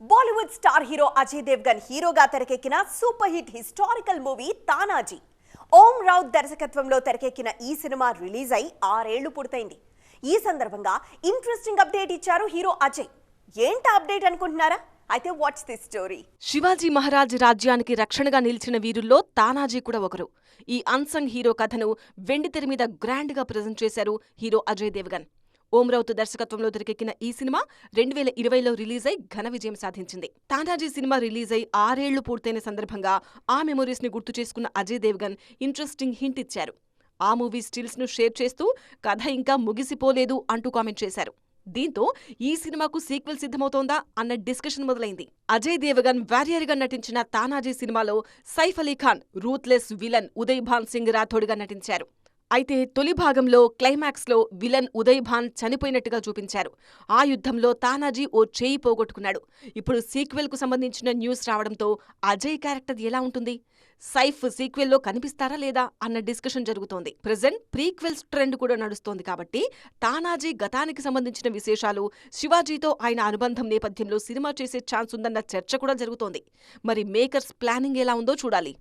Bollywood star hero Ajay Devgn హీరోగా తెరకెక్కిన super hit historical movie Tanhaji. Om Raut దర్శకత్వంలో తెరకెక్కిన ఈ సినిమా రిలీజ్ అయి ఆరేళ్ళు పూర్తయింది. ఈ సందర్భంగా ఇంట్రెస్టింగ్ అప్డేట్ ఇచ్చారు హీరో అజయ్. ఏంటి అప్డేట్ అనుకుంటున్నారా? అయితే what's this story. Shivaji Maharaj రాజ్యానికి రక్షణగా నిలిచిన వీరుల్లో తానాజీ కూడా ఒకరు. ఈ అన్సంగ్ హీరో కథను వెండితెర మీద గ్రాండ్గా ప్రజెంట్ చేశారు హీరో అజయ్ దేవగన్. ఓం దర్శకత్వంలో తెరకెక్కిన ఈ సినిమా రెండు వేల ఇరవైలో రిలీజ్ అయి ఘన విజయం సాధించింది. తానాజీ సినిమా రిలీజ్ అయి ఆరేళ్ళు పూర్తయిన సందర్భంగా ఆ మెమోరీస్ని గుర్తు చేసుకున్న అజయ్ దేవ్గన్ ఇంట్రెస్టింగ్ హింట్ ఇచ్చారు. ఆ మూవీ స్టిల్స్ను షేర్ చేస్తూ కథ ఇంకా ముగిసిపోలేదు అంటూ కామెంట్ చేశారు. దీంతో ఈ సినిమాకు సీక్వెల్ సిద్ధమవుతోందా అన్న డిస్కషన్ మొదలైంది. అజయ్ దేవగన్ వారియర్గా నటించిన తానాజీ సినిమాలో సైఫ్ అలీ ఖాన్ రూత్లెస్ విలన్ ఉదయ్ భాన్ సింగ్ రాథోడ్గా నటించారు. అయితే తొలి భాగంలో క్లైమాక్స్లో విలన్ ఉదయ్ భాన్ చనిపోయినట్టుగా చూపించారు. ఆ యుద్ధంలో తానాజీ ఓ చేయి పోగొట్టుకున్నాడు. ఇప్పుడు సీక్వెల్కు సంబంధించిన న్యూస్ రావడంతో అజయ్ క్యారెక్టర్ ఎలా ఉంటుంది? సైఫ్ సీక్వెల్లో కనిపిస్తారా లేదా అన్న డిస్కషన్ జరుగుతోంది. ప్రజెంట్ ప్రీక్వెల్స్ ట్రెండ్ కూడా నడుస్తోంది కాబట్టి తానాజీ గతానికి సంబంధించిన విశేషాలు శివాజీతో ఆయన అనుబంధం నేపథ్యంలో సినిమా చేసే ఛాన్స్ ఉందన్న చర్చ కూడా జరుగుతోంది. మరి మేకర్స్ ప్లానింగ్ ఎలా ఉందో చూడాలి.